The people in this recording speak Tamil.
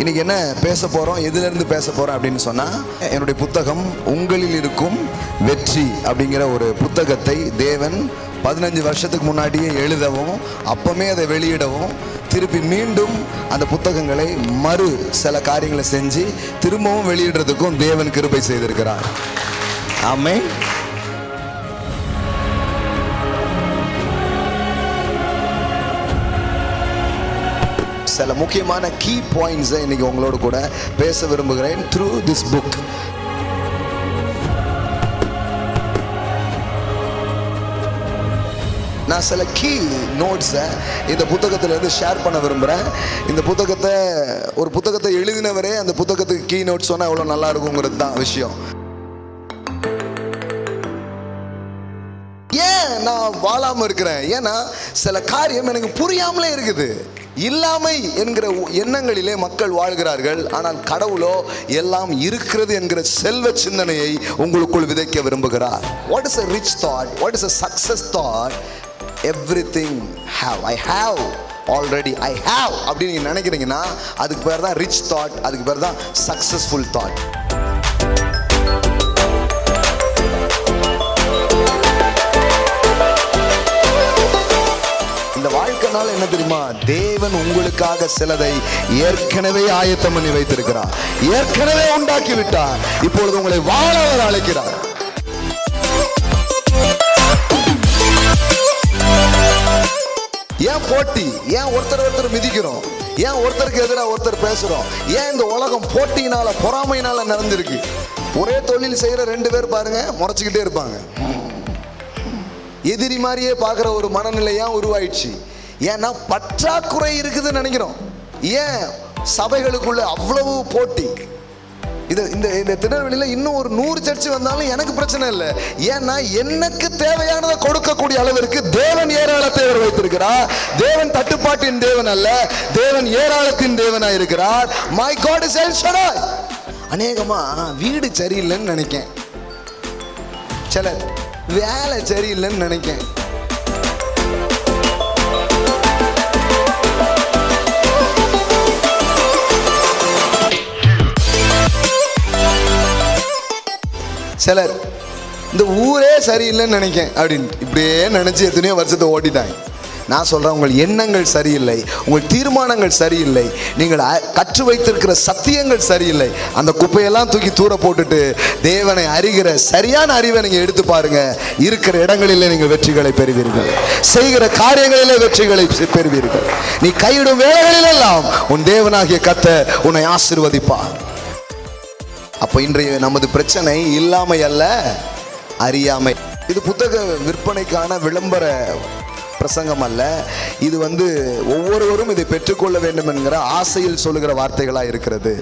இன்னைக்கு என்ன பேச போகிறோம் எதுலேருந்து பேச போகிறோம் அப்படின்னு சொன்னால் என்னுடைய புத்தகம் உங்களில் இருக்கும் வெற்றி அப்படிங்கிற ஒரு புத்தகத்தை தேவன் பதினஞ்சு வருஷத்துக்கு முன்னாடியே எழுதவும் அப்பமே அதை வெளியிடவும் திருப்பி மீண்டும் அந்த புத்தகங்களை மறு சில காரியங்களை செஞ்சு திரும்பவும் வெளியிடுறதுக்கும் தேவன் கிருபை செய்திருக்கிறார். ஆமே சில முக்கியமான கீ பாயிண்ட்ஸை இன்றைக்கி உங்களோட கூட பேச விரும்புகிறேன் த்ரூ திஸ் புக் நான் சில கீ நோட்ஸை இந்த புத்தகத்திலேருந்து ஷேர் பண்ண விரும்புகிறேன் இந்த புத்தகத்தை ஒரு புத்தகத்தை எழுதினவரே அந்த புத்தகத்துக்கு கீ நோட்ஸ் சொன்னால் எவ்வளோ நல்லா இருக்குங்கிறது தான் விஷயம். ஏன் நான் வாழாமல் இருக்கிறேன்? ஏன்னா சில காரியம் எனக்கு புரியாமலே இருக்குது. இல்லாமை என்கிற எண்ணங்களிலே மக்கள் வாழ்கிறார்கள். ஆனால் கடவுளோ எல்லாம் இருக்கிறது என்கிற செல்வ சிந்தனையை உங்களுக்குள் விதைக்க விரும்புகிறார். What is a rich thought what is a success thought everything have I have already I have அப்படின்னு நீங்கள் நினைக்கிறீங்கன்னா அதுக்கு பேர் தான் ரிச் தாட் அதுக்கு பேர் தான் சக்ஸஸ்ஃபுல் தாட் வாழ்க்கைனால என்ன தெரியுமா? தேவன் உங்களுக்காக சிலதை ஏற்கனவே ஆயத்தம் பண்ணி வைத்திருக்கிறார். ஏற்கனவே உண்டாக்கி விட்டார் இப்பொழுது உங்களை வாழ அவர் அழைக்கிறார். ஏன் போட்டி? ஏன் ஒருத்தர் ஒருத்தர் மிதிக்கிறோம்? ஏன் ஒருத்தருக்கு எதிராக ஒருத்தர் பேசுறோம்? ஏன் இந்த உலகம் போட்டியினால பொறாமையினால நடந்திருக்கு? ஒரே தொழில் செய்யற ரெண்டு பேர் பாருங்க முறைச்சிக்கிட்டே இருப்பாங்க. எதிரி மாதிரியே பார்க்குற ஒரு மனநிலை ஏன் உருவாயிடுச்சு? ஏன்னா பற்றாக்குறை இருக்குதுன்னு நினைக்கிறோம். ஏன்? சபைகளுக்குள்ள அவ்வளவு போட்டி. இது இந்த இந்த திருநெல்வேலியில் இன்னும் ஒரு நூறு சர்ச்சு வந்தாலும் எனக்கு பிரச்சனை இல்லை. ஏன்னா எனக்கு தேவையானதை கொடுக்கக்கூடிய அளவிற்கு தேவன் ஏராளத்தை அவர் வைத்திருக்கிறார். தேவன் தட்டுப்பாட்டின் தேவன் அல்ல. தேவன் ஏராளத்தின் தேவனாக இருக்கிறார். மை காட் இஸ் எல் அநேகமாக வீடு சரியில்லைன்னு நினைக்கேன். சிலர் வேலை சரியில்லைன்னு நினைக்கேன். சிலர் இந்த ஊரே சரியில்லைன்னு நினைக்கேன் அப்படின்னு. இப்படியே நினச்சி எத்தனையோ வருஷத்தை ஓட்டிட்டாங்க. நான் சொல்கிறேன் உங்கள் எண்ணங்கள் சரியில்லை உங்கள் தீர்மானங்கள் சரியில்லை நீங்கள் கற்று வைத்திருக்கிற சத்தியங்கள் சரியில்லை. அந்த குப்பையெல்லாம் தூக்கி தூர போட்டுட்டு தேவனை அறிகிற சரியான அறிவை நீங்கள் எடுத்து பாருங்கள் இருக்கிற இடங்களிலே நீங்கள் வெற்றிகளை பெறுவீர்கள். செய்கிற காரியங்களிலே வெற்றிகளை பெறுவீர்கள். நீ கையிடும் வேலைகளிலெல்லாம் உன் தேவனாகிய கத்த உன்னை ஆசிர்வதிப்பார். அப்போ இன்றைய நமது பிரச்சனை இல்லாமை அல்ல அறியாமை. இது புத்தக விற்பனைக்கான விளம்பர பிரசங்கம் அல்ல. இது வந்து ஒவ்வொருவரும் இதை பெற்றுக்கொள்ள வேண்டும் என்கிற ஆசையில் சொல்லுகிற வார்த்தைகளாக இருக்கிறது.